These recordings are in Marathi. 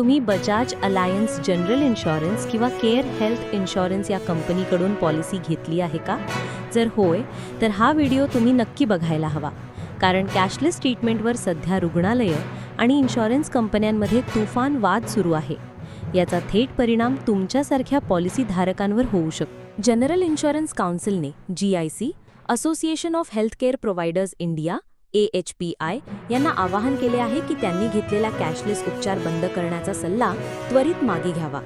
तुम्ही बजाज अलायन्स जनरल इन्शुरन्स किंवा केअर हेल्थ इन्शुरन्स या कंपनीकडून पॉलिसी घेतली आहे का? जर होय तर हा व्हिडिओ तुम्ही नक्की बघायला हवा. कारण कॅशलेस ट्रीटमेंटवर सध्या रुग्णालयं आणि इन्शुरन्स कंपन्यांमध्ये तुफान वाद सुरू आहे. याचा थेट परिणाम तुमच्यासारख्या पॉलिसीधारकांवर होऊ शकतो general insurance काउन्सिलने G I C Association of Healthcare Providers India A H P I यांना आवाहन केले आहे की त्यांनी घेतलेला कॅशलेस उपचार बंद करण्याचा सल्ला त्वरित मागे घ्यावा.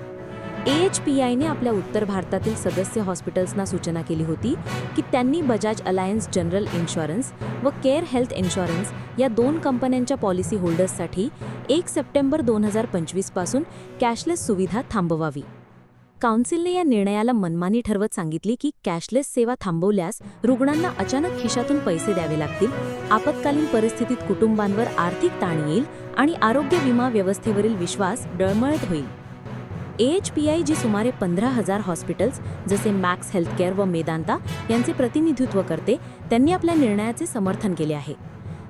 ए एच पी आयने आपल्या उत्तर भारतातील सदस्य हॉस्पिटल्सना सूचना केली होती की त्यांनी बजाज अलायन्स जनरल इन्शुरन्स व केअर हेल्थ इन्शुरन्स या दोन कंपन्यांच्या पॉलिसी होल्डर्ससाठी एक सप्टेंबर दोन हजार पंचवीसपासून कॅशलेस सुविधा थांबवावी. काउन्सिलने या निर्णयाला मनमानी ठरवत सांगितली की कॅशलेस सेवा थांबवल्यास रुग्णांना अचानक खिशातून पैसे द्यावे लागतील आपत्कालीन परिस्थितीत कुटुंबांवर आर्थिक ताण येईल आणि आरोग्य विमा व्यवस्थेवरील विश्वास डळमळत होईल. ए एच पी आय जी सुमारे पंधरा हजार हॉस्पिटल्स जसे मॅक्स हेल्थकेअर व मेदांता यांचे प्रतिनिधित्व करते त्यांनी आपल्या निर्णयाचे समर्थन केले आहे.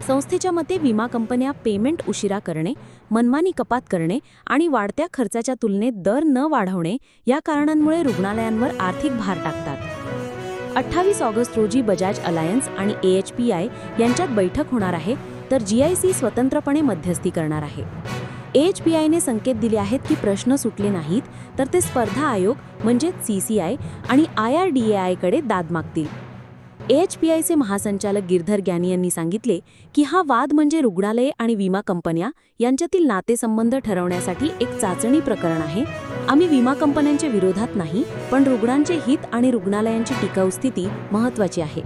संस्थेच्या मते विमा कंपन्या पेमेंट उशिरा करणे मनमानी कपात करणे आणि वाढत्या खर्चाच्या तुलनेत दर न वाढवणे या कारणांमुळे रुग्णालयांवर आर्थिक भार टाकतात. अठ्ठावीस ऑगस्ट रोजी बजाज अलायन्स आणि ए एच पी आय यांच्यात बैठक होणार आहे तर जी आय सी स्वतंत्रपणे मध्यस्थी करणार आहे. एच पी आयने संकेत दिले आहेत की प्रश्न सुटले नाहीत तर ते स्पर्धा आयोग म्हणजेच सी सी आय आणि आय आर डी ए आयकडे दाद मागतील. एच पी आयचे महासंचालक गिरधर ग्यानी यांनी सांगितले की हा वाद म्हणजे रुग्णालये आणि विमा कंपन्या यांच्यातील नातेसंबंध ठरवण्यासाठी एक चाचणी प्रकरण आहे. आम्ही विमा कंपन्यांच्या विरोधात नाही पण रुग्णांचे हित आणि रुग्णालयांची टिकाऊ स्थिती महत्त्वाची आहे.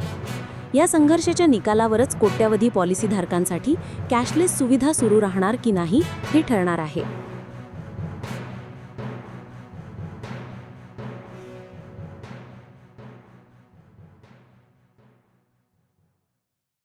या संघर्षाच्या निकालावरच कोट्यावधी पॉलिसीधारकांसाठी कॅशलेस सुविधा सुरू राहणार की नाही हे ठरणार आहे.